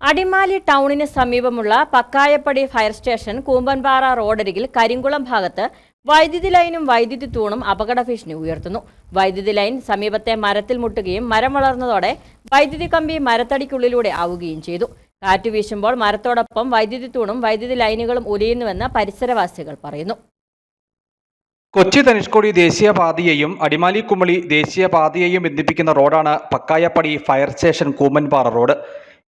അടിമാലി ടൗണിന് സമീപമുള്ള പക്കായപ്പടി fire station Koombanpara റോഡരികിൽ കരിങ്കുളം ഭാഗത്ത് വൈദ്യുതി ലൈനും വൈദ്യുതി തൂണും അപകട ഭീഷണി ഉയർത്തുന്നു. വൈദ്യുതി ലൈൻ സമീപത്തെ മരത്തിൽ മുട്ടുകയും മരം വളർന്നതോടെ വൈദ്യുതി കമ്പി മരത്തടിക്കുള്ളിലൂടെ ആവുകയും ചെയ്തു. കാറ്റ് വീശുമ്പോൾ മരത്തോടൊപ്പം വൈദ്യുതി തൂണും വൈദ്യുതി ലൈനുകളും ഉലയുന്നുവെന്ന് പരിസരവാസികൾ പറയുന്നു. കൊച്ചി ധനുഷ്കോടി ദേശീയപാതയെയും അടിമാലി കുമളി ദേശീയപാതയെയും ബന്ധിപ്പിക്കുന്ന റോഡാണ് Pakkayappadi fire station Koombanpara road.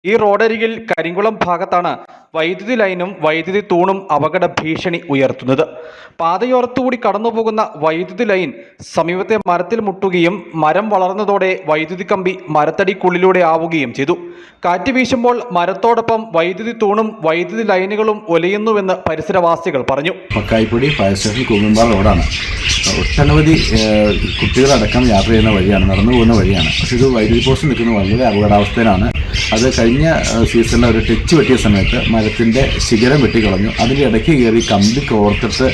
ഈ റോഡരികിൽ കരിങ്കുളം ഭാഗത്താണ് വൈദ്യുതി ലൈനും വൈദ്യുതി തൂണും അപകട ഭീഷണി ഉയർത്തുന്നത്. പാതയോരത്തുകൂടി കടന്നുപോകുന്ന വൈദ്യുതി ലൈൻ സമീപത്തെ മരത്തിൽ മുട്ടുകയും മരം വളർന്നതോടെ വൈദ്യുതി കമ്പി മരത്തടിക്കുള്ളിലൂടെ ആവുകയും ചെയ്തു. കാറ്റ് വീശുമ്പോൾ മരത്തോടൊപ്പം വൈദ്യുതി തൂണും വൈദ്യുതി ലൈനുകളും ഒലയുന്നുവെന്ന് പരിസരവാസികൾ പറഞ്ഞു. പക്കായിപ്പൊടി ഫയർ സ്റ്റേഷൻ കൂമ്പൻപാറ റോഡാണ്. ഒട്ടനവധി കുട്ടികളടക്കം യാത്ര ചെയ്യുന്ന വഴിയാണ് നടന്നു പോകുന്ന വഴിയാണ്. പക്ഷേ ഇത് വൈദ്യുതി പോസ്റ്റ് നിൽക്കുന്ന വളരെ അപകടാവസ്ഥയിലാണ്. അത് കഴിഞ്ഞ സീസണിൽ ഒരു ടച്ച് വെട്ടിയ സമയത്ത് മരത്തിന്റെ ശിഖരം വെട്ടിക്കളഞ്ഞു. അതിന്റെ ഇടയ്ക്ക് കയറി കമ്പി കോർത്തിട്ട്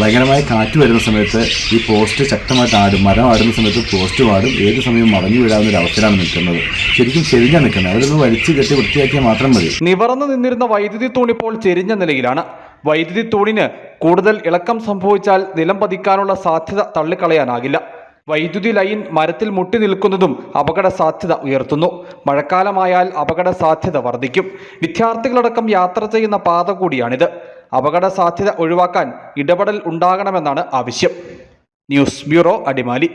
ഭയങ്കരമായ കാറ്റ് വരുന്ന സമയത്ത് ഈ പോസ്റ്റ് ശക്തമായിട്ട് ആടും. മരം ആടുന്ന സമയത്ത് പോസ്റ്റ് ആടും ഏത് സമയവും മറഞ്ഞു വീഴാവുന്ന ഒരു അവസ്ഥയിലാണ് നിൽക്കുന്നത്. ശരിക്കും ചെരിഞ്ഞാണ് നിൽക്കുന്നത്. അവരൊന്ന് വലിച്ചു കെട്ടി വൃത്തിയാക്കിയാൽ മാത്രം മതി. നിവർന്നു നിന്നിരുന്ന വൈദ്യുതി തൂണിപ്പോൾ ചെരിഞ്ഞ നിലയിലാണ്. വൈദ്യുതി തൂണിന് കൂടുതൽ ഇളക്കം സംഭവിച്ചാൽ നിലം പതിക്കാനുള്ള സാധ്യത തള്ളിക്കളയാനാകില്ല. വൈദ്യുതി ലൈൻ മരത്തിൽ മുട്ടി നിൽക്കുന്നതും അപകട സാധ്യത ഉയർത്തുന്നു. മഴക്കാലമായാൽ അപകട സാധ്യത വർദ്ധിക്കും. വിദ്യാർത്ഥികളടക്കം യാത്ര ചെയ്യുന്ന പാത കൂടിയാണിത്. അപകട സാധ്യത ഒഴിവാക്കാൻ ഇടപെടൽ ഉണ്ടാകണമെന്നാണ് ആവശ്യം. News bureau Adimali.